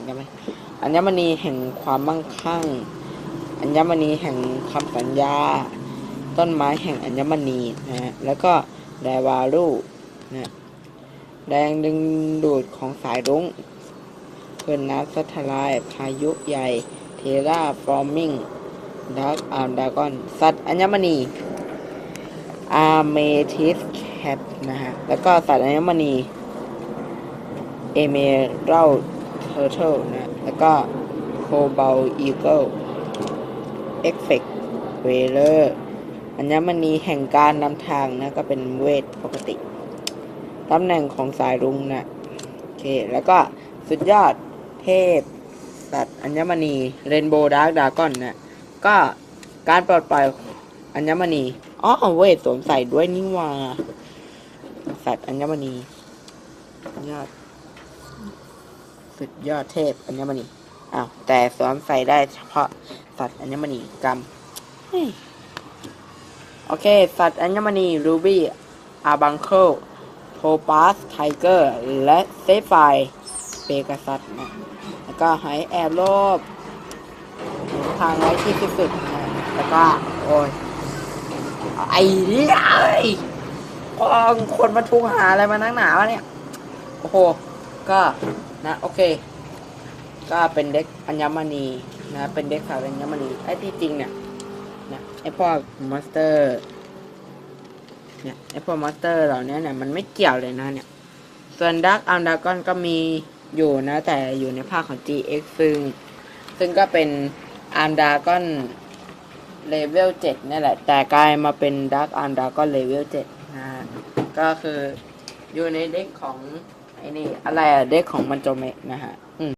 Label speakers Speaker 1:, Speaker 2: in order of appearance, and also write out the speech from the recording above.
Speaker 1: อัญมณีอัญมณีแห่งความมั่งคั่ง อัญมณีแห่งคำสัญญา ต้นไม้แห่งอัญมณีนะฮะแล้วก็แดวาลูนะแรงดึงดูดของสายรุ้งเพื่อนน้ำสัทลาย พายุใหญ่ เทราฟอร์มิงดักอาร์ดากอน สัตว์อัญมณีอาร์เมทิสแคทนะฮะ แล้วก็สัตว์อัญมณี เอเมรัล เทอร์เทลนะแล้วก็โคบ l ลอีเกิลเอ็กเฟกเวเลอร์อัญมณีแห่งการนำทางนะ ก็เป็นเวทปกติ ตำแหน่งของสายรุ้งนะโอเค แล้วก็สุดยอดเทพสัตอัญมณีเรนโบว์ดาร์กดากอนนะ ก็การปลดปล่อยอัญมณีอ๋อเวทสวมใส่ด้วยนี่ว่าสัตว์อัญมณียอด สุดยอดเทพอัญมณีอ้าวแต่สวมใส่ได้เฉพาะสัตว์อัญมณีกรรมโอเค สัตว์อัญมณีรูบี้อาบังเคิลโทปาสไทเกอร์ และเซฟไฟเปกาซัสนะแล้วก็หายแอบโลบทางไว้ที่ที่สุดนะแล้วก็ โอ้ย ไอ้นี่ไอ้พองคนมาทุงหาอะไรมานักหนาวะเนี่ย โอ้โห ก็นะโอเค ก็เป็นเด็กอัญมณีนะเป็นเด็กสาวอัญมณีไอ้ที่จริงเนี่ยนะไอ้พวกมอนสเตอร์เนี่ยไอ้พวกมอนสเตอร์เหล่านี้เนี่ยมันไม่เกี่ยวเลยนะเนี่ยส่วนดักอัลดากอนก็มีอยู่นะ แต่อยู่ในภาคของ GX ซึ่งซึ่งก็เป็นอัลดากอนเลเวล7นี่แหละ แต่กลายมาเป็นดักอัลดากอนเลเวล7นะฮะก็คืออยู่ในเด็กของ ไอ้นี่อะไรอะเด็กของมันโจเมกนะฮะ อืม